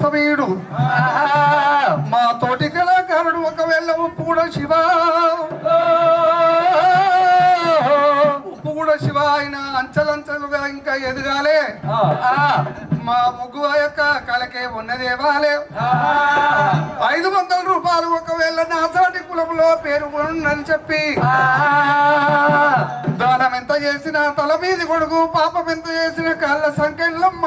వాస్తవీయుడు మా తోటి కళాకారుడు ఒకవేళ ఉప్పు కూడా శివ. ఉప్పు కూడా శివ ఆయన అంచలంచలుగా ఇంకా ఎదగాలే. మా ముగ్గు యొక్క కళకే ఉన్నదేవాలే ఐదు వందల రూపాయలు ఒకవేళ నాసాటి కులంలో పేరు చెప్పి. దానం ఎంత చేసినా తల మీది కొడుకు పాపం ఎంత చేసిన కళ్ళ సంఖ్యలమ్మ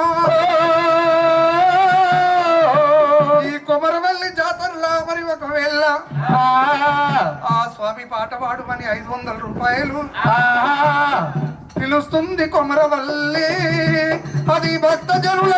మరి ఒకవేళ? ఆ. స్వామి పాట పాడుమని ఐదు వందల రూపాయలు. పిలుస్తుంది కొమరవల్లి. అది భక్త జనుల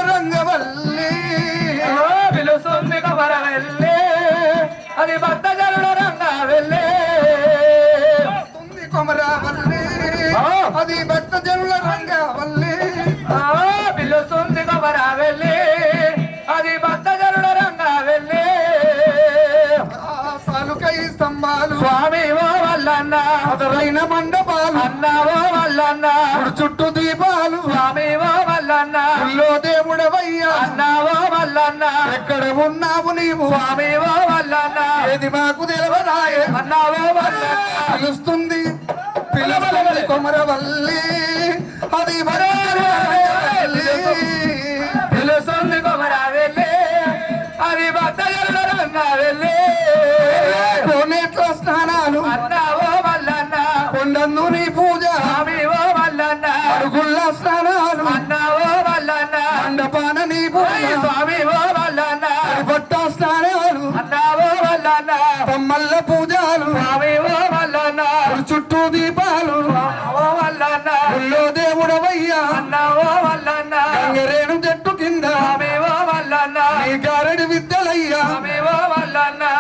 వల్లన్న అదరైన మండపాలు. అన్న ఓ వల్లన్న చుట్టూ దీపాలు. స్వామి ఓ వల్లన్న. గుళ్ళో దేవుడవయ్యా. అన్న ఓ వల్లన్న. ఎక్కడ ఉన్నావు నీవు? స్వామి ఓ వల్లన్న. ఏది మాకు తెలవదాయే? అన్న ఓ వల్లన్న. పిలుస్తుంది. పిలుస్తుంది కొమరవల్లి. అది తమ్మల్ల పూజలు. చుట్టూ దీపాలు. గుళ్ళో దేవుడవయ్యా. గంగరేణు చెట్టు కింద. నీ గారడి విద్యలయ్యా.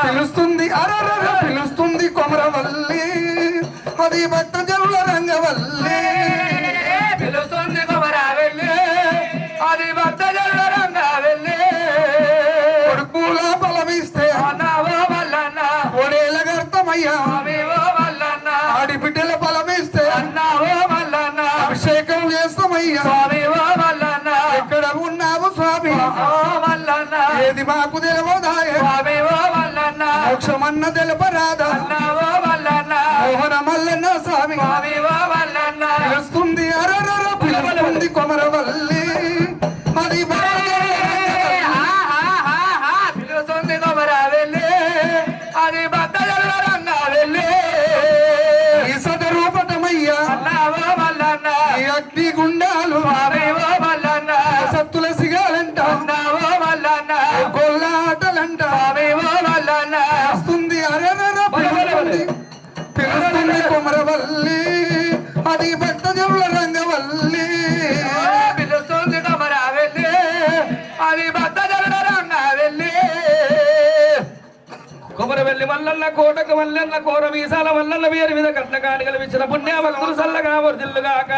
పిలుస్తుంది అరరర పిలుస్తుంది కొమరవల్లి. అది భక్త జనుల రంగవల్లి. ఏది మాకు తెలవదాయ మోక్షమన్న తెలపరాదా. మోహన మల్లన్న కొమర మల్లన్న కోటకు మల్లన్న కోర మీసాల మల్లన్న వేరు మీద కట్న కానుకలు ఇచ్చిన పుణ్య భక్తులు చల్లగా వర్దిల్లుగాక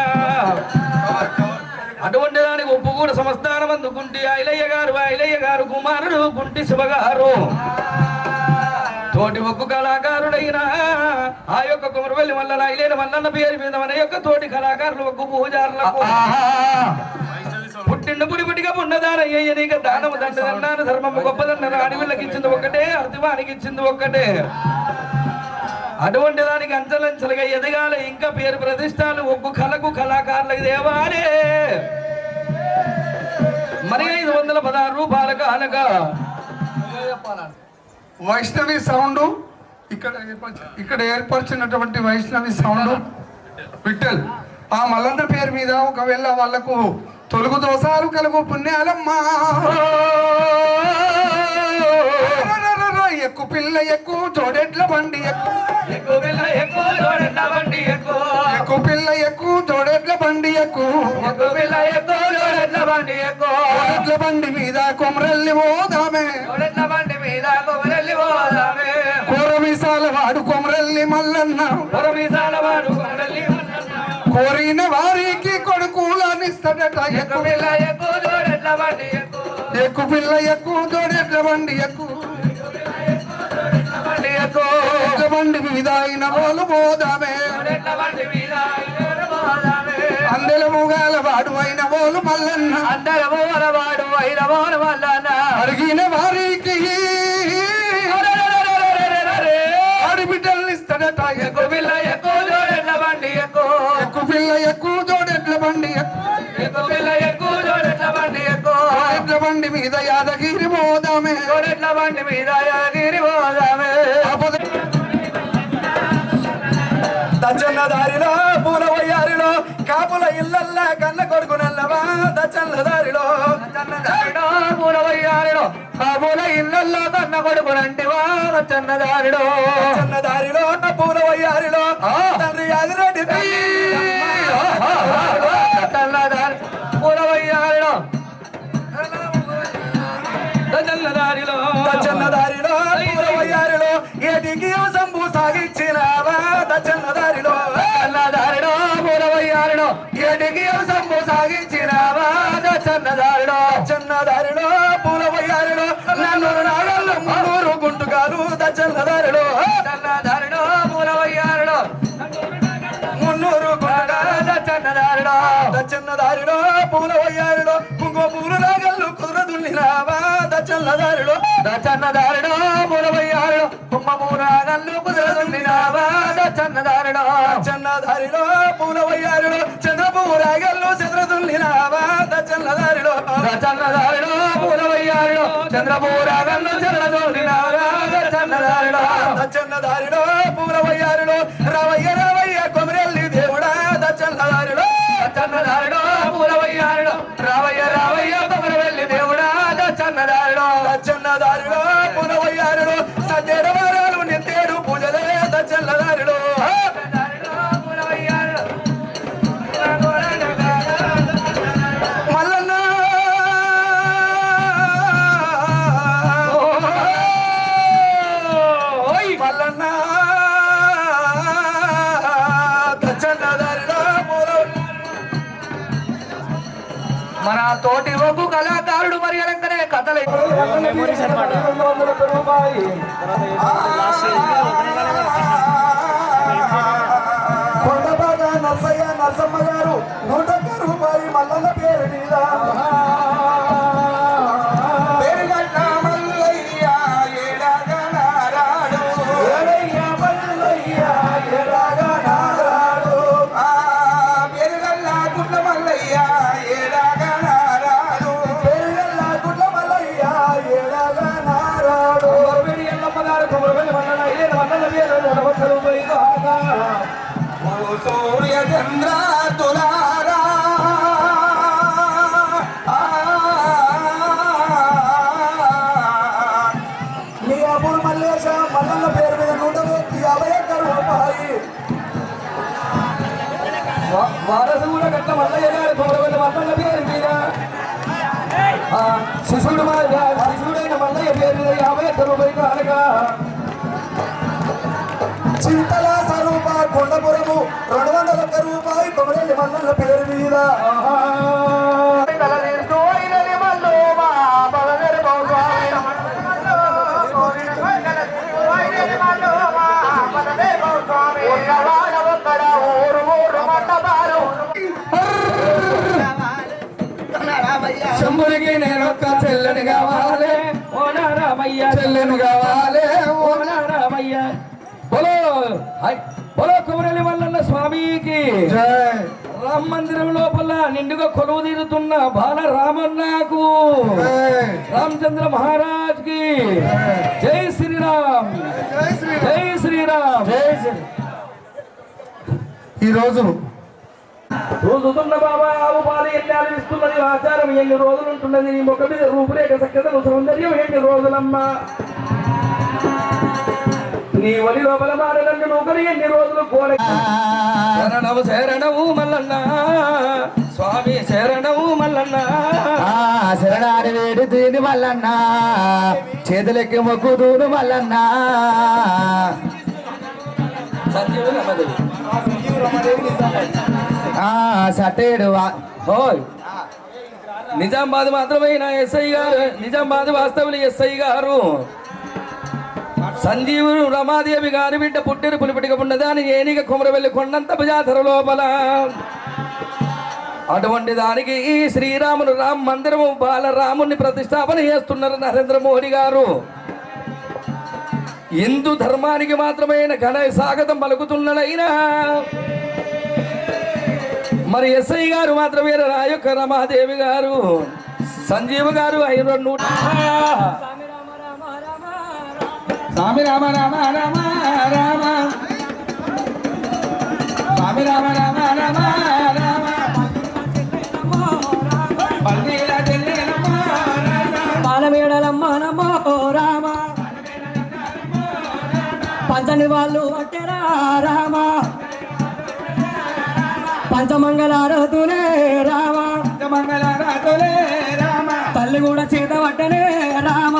అటువంటి దానికి ఉప్పు కూడా సంస్థానం అందుకుంటే ఐలయ్య గారు ఐలయ్య గారు కుమారుడు కుంటి శివగారు. తోటి ఒక్క కళాకారుడైన ఆ యొక్క కుమరవెల్లి మల్లన ఐలేని మల్లన్న పేరు మీద మన యొక్క తోటి కళాకారులు ఒక్క పూజారులకు. పుట్టిండు పుడిపుడిగా ఉన్నదానయ్య నీక దానము దండదన్నాను ధర్మము గొప్పదన్న అడవిళ్ళకి ఇచ్చింది ఒక్కటే అర్థమానికి ఇచ్చింది ఒక్కటే. అటువంటి దానికి అంచలంచలుగా ఎదగాల ఇంకా పేరు ప్రతిష్టాలు ఒక్కు కళకు కళాకారులకు దేవాలే. మరి ఐదు వందల పదహారు రూపాయలకు అనగా వైష్ణవి సౌండ్ ఇక్కడ ఏర్పరిచి- ఇక్కడ ఏర్పరిచినటువంటి వైష్ణవి సౌండ్ విఠల్. ఆ మల్లన్న పేరు మీద ఒకవేళ వాళ్ళకు తొలుగు దోషాలు కలుగు పుణ్యాలమ్మా. అరరరర, ఎక్కు పిల్ల ఎక్కు జోడెడ్ల బండి ఎక్కువ పిల్ల ఎక్కువ చూడండి బండి ఎక్కువ పిల్ల బండి ఎక్కు ఎక్కువ పిల్ల ఎక్కువ చూడండి బండి ఎక్కువ జోడెడ్ల బండి మీద కొమరల్లి పోదామే చూడండి బండి మీద కొమరల్లి పోదామే కోరమీసాల వాడు కొమరల్లి మల్లన్న పురమీసాల వాడు కొమరెల్లి కోరిన వారికి కొడుకులనిస్తాడట ఎక్కువ ఎక్కు పిల్ల ఎక్కువ బండి ఎక్కువ ఎక్కు పిల్ల ఎక్కు బండి ఎక్కు ఎక్కువ ఎడ్ల బండి మీద అయిన వాళ్ళు పోదామే. అందెల మూగాల వాడు అయిన వాళ్ళు మల్లన్న. వాడు అయిన వాడు వల్లన అడిగిన బండి మీద యాదగిరి మోదామే గొరెట్ల బండి మీద యాదగిరి పోదామే దచ్చన్న దారిలో పూల వయ్యారిలో కాపుల ఇల్లల్లా కన్న కొడుకు నల్లవా? దచ్చన్న దారిలో. దారిలో పూల వయ్యారిలో కాపుల ఇల్లల్లా కన్న కొడుకు నంటివా? దచ్చన్న దారిలో. దచ్చన్న దారిలో పూల వయ్యారిలో తండ్రి యాదిరెడ్డి ఏటికి సంబు సాగించినావా దచ్చన్న దారిలో దచ్చన్న దారిలో నన్ను నాగళ్ళు మున్నూరు గుంటుకాలు దచ్చన్న దారిలో దచ్చన్న దారిలో పూల వయ్యారిలో మున్నూరు గుంటుకాలు దచ్చన్న దారిలో దచ్చన్న దారిలో పూల పూలు నాగళ్ళు కుదురదుల్లినావా నాగళ్ళు దారిలో దచ్చన్న దారిలో పూల వయ్యారిలో చంద్రపూల నాగళ్ళు చంద్రదుల్లినావా కళాకారుడు మరి అనగానే కథలు కొండబాగ మియాపూర్ మల్లేశ మల్లన్న పేరు మీద నూట యాభై ఒక్క రూపాయి వారసుల గట్ల మల్లయ్య గారి పౌరవల మల్లన్న పేరు మీద ఆ, శిశుడు మా శిశుడైన మల్లయ్య పేరు మీద యాభై ఒక్క రూపాయలు అనగా చింతల స్వరూప కొండపురము రెండు వందల ఒక్క రూపాయి కొమరెల్లి మల్లన్న పేరు మీద ఒక్క చెల్లెని కావాలి. ఓ నారామయ్య చెల్లెను కావాలి. ఓ నారామయ్య బలో. బలో కుమరలి మల్లన్న స్వామికి. రామ మందిరం లోపల నిండుగా కొలువు తీరుతున్న బాల రామన్నకు రామచంద్ర మహారాజ్కి జై శ్రీరామ్. జై శ్రీ జై శ్రీరామ్. జై శ్రీ ఈరోజు రోజుతున్న బాబా? ఆవు పాలు ఎన్ని ఆలపిస్తున్నది ఆచారం ఎన్ని రోజులు ఉంటున్నది? నీ ముఖ మీద రూపురేఖ సఖ్యతలు సౌందర్యం ఎన్ని రోజులమ్మా? నీ వలి లోపల మారదండి నూకలు ఎన్ని రోజులు కోర శరణము శరణము మల్లన్న. స్వామి శరణము మల్లన్న. ఆ శరణాడి వేడి దీని మల్లన్న. చేతులెక్కి మొక్కుదూరు మల్లన్న. సంజీవ నమ్మదేవి ఆ సటేడు సతేడు ఓయ్. నిజామాబాద్ మాత్రమైన ఎస్ఐ గారు? నిజామాబాద్ వాస్తవులు ఎస్ఐ గారు. సంజీవుడు రమాదేవి గారి బిడ్డ పుట్టిన పులిపిటిక అని ఏనిక కుమరవెల్లి కొండంత జాతర లోపల. అటువంటి దానికి ఈ శ్రీరాములు రామ మందిరము బాలరాముని ప్రతిష్టాపన చేస్తున్నారు నరేంద్ర మోడీ గారు. హిందూ ధర్మానికి మాత్రమైన ఘన స్వాగతం పలుకుతున్నదైనా. మరి ఎస్ఐ గారు మాత్రమే నా యొక్క రమాదేవి గారు. సంజీవ్ గారు ఐదు నూట స్వామి రామ రామ రామ రామ. స్వామి రామ రామ రామ రామ. పల్లీల చెల్లెలమ్మ రామ. బాలమేడలమ్మ నమో రామ. పంచని వాళ్ళు పట్టెరా రామ. పంచమంగళారతులే రామ. మంగళ రాతులే రామ. తల్లి కూడా చేత పట్టనే రామ.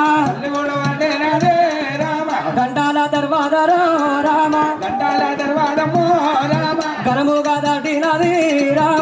కూడా వండేనాదే రామ. గంటాల దర్వాదరో రామ. గంటాల దర్వాదమ్మో రామ. గరముగా దాటినది రామ.